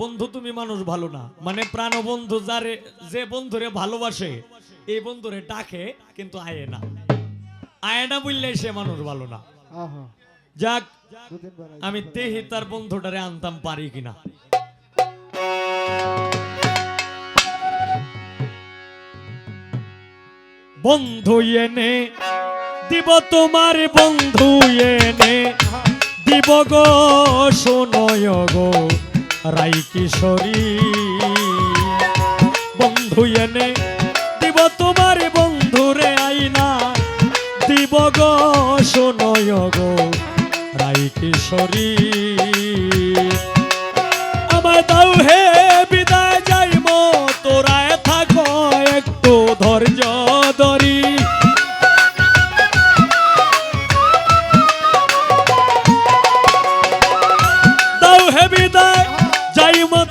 বন্ধু তুমি মানুষ ভালো না। মানে প্রাণ বন্ধু যারে যে বন্ধুরে ভালোবাসে এই বন্ধুরে ডাকে কিন্তু আয়ে না। আয়ে না বললে সে মানুষ ভালো না। যাক আমি তেহি তার বন্ধুটারে আনতাম পারি কিনা। বন্ধু এনে দিব তোমার বন্ধু এনে দিব গো শোনয় গো। রাই কিশোরী। বন্ধু এনে দিব তোমার বন্ধুরে আইনা দিব গো শোনয় গো রাই কিশোরী।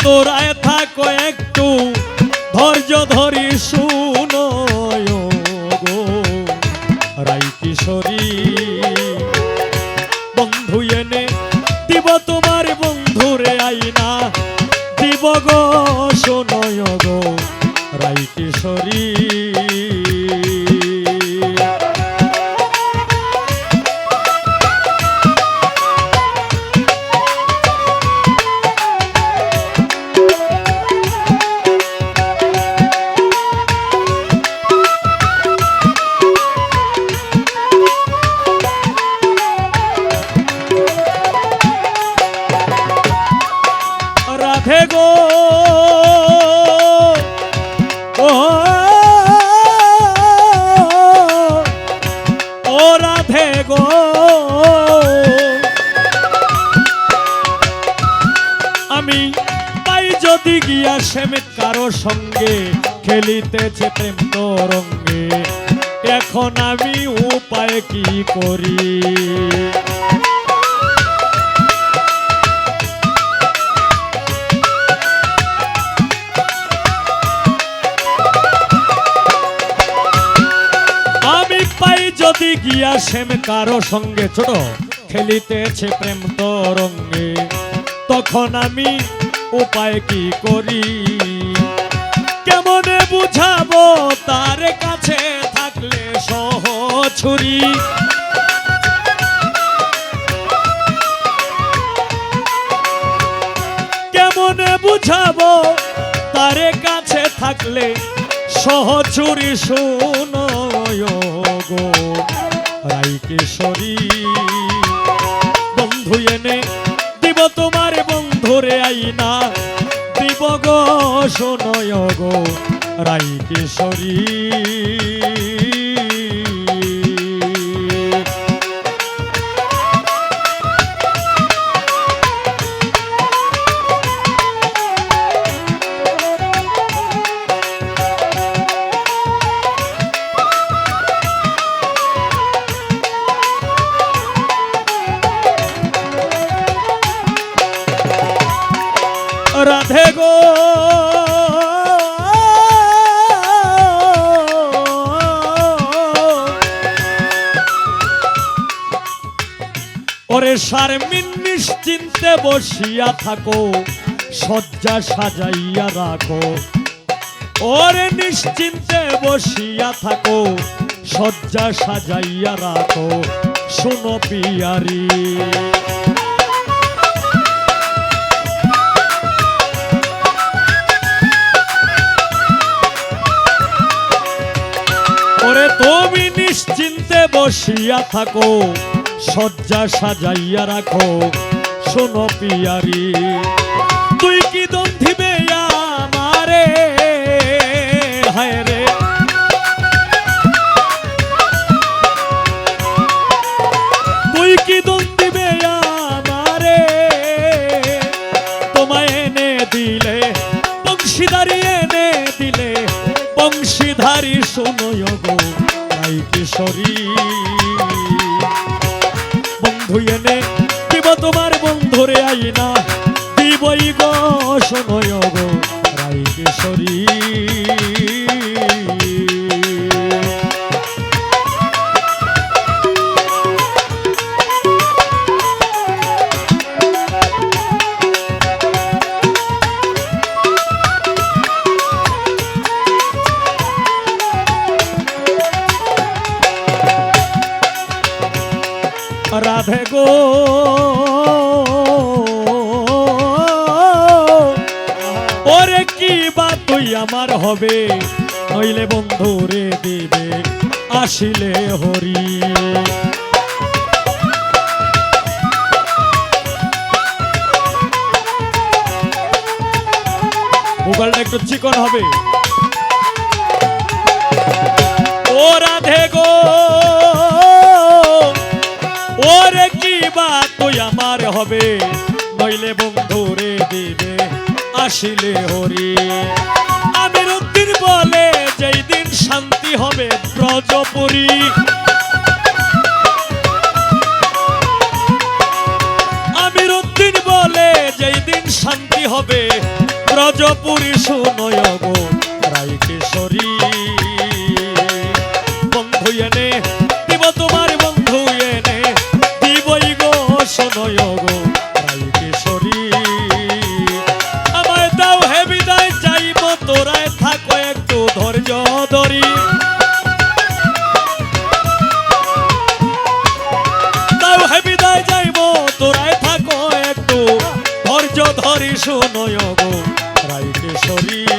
তোরায় থাকো একটু। ধৈর্য ধরি শুনো গো। রাই কিশোরী, বন্ধু এনে দিব তোমার বন্ধুরে আইনা দিব গো শোনয় ও গো। আমি তাই যদি গিয়া সেমে কারও সঙ্গে খেলিতেছে প্রেম তরঙ্গে, এখন আমি উপায় কি করি? গিয়া সেম কারও সঙ্গে ছোট, খেলিতেছে প্রেম তরঙ্গে। তখন আমি উপায় কি করি? কেমনে বুঝাবো তার কাছে থাকলে সহ ছুরি? কেমনে বুঝাবো তার কাছে থাকলে সহচুরি শুনয় রাই কেশরী। বন্ধু এনে দিব তোমার বন্ধুরে আইনা। দিব গো শোনয় গো রাই কিশোরী। ওরে শারমিন নিশ্চিন্তে বসিয়া থাকো, শয্যা সাজাইয়া রাখো। ওরে নিশ্চিন্তে বসিয়া থাকো, শয্যা সাজাইয়া রাখো। শুনো পিয়ারি। ওরে তুমি নিশ্চিন্তে বসিয়া থাকো শয্যা সাজাইয়া রাখো, শোনো পিয়ারি। তুই কি দন্ধিবে আমারে? হায় রে। তুই কি দন্দিবে আমারে? তোমায় এনে দিলে বংশীদারি এনে দিলে, বংশীধারী শোনয় গো, তাই কিশোরী। বন্ধু নে। দিব তোমার বন্ধুরে আইনা। দিবই গো শোনয় গো রাই কিশোরী আমার হবে। নইলে বন্ধুরে দিবে, আসিলে হরি। মোবাইলটা একটু চিকন হবে। ও রাধে গো, ওরে কি বা তুই আমার হবে? নইলে বন্ধুরে দিবে, আসিলে হরি। বলে যেই দিন শান্তি হবে ব্রজপুরী। আমির উদ্দিন বলে যেই দিন শান্তি হবে ব্রজপুরী শুনয় গো রাই কিশোরী বন্ধু এনে, দিব তোমার বন্ধু এনে, দিবই গো শোনয় ধৈর্য শোনো গো রাই কেশরী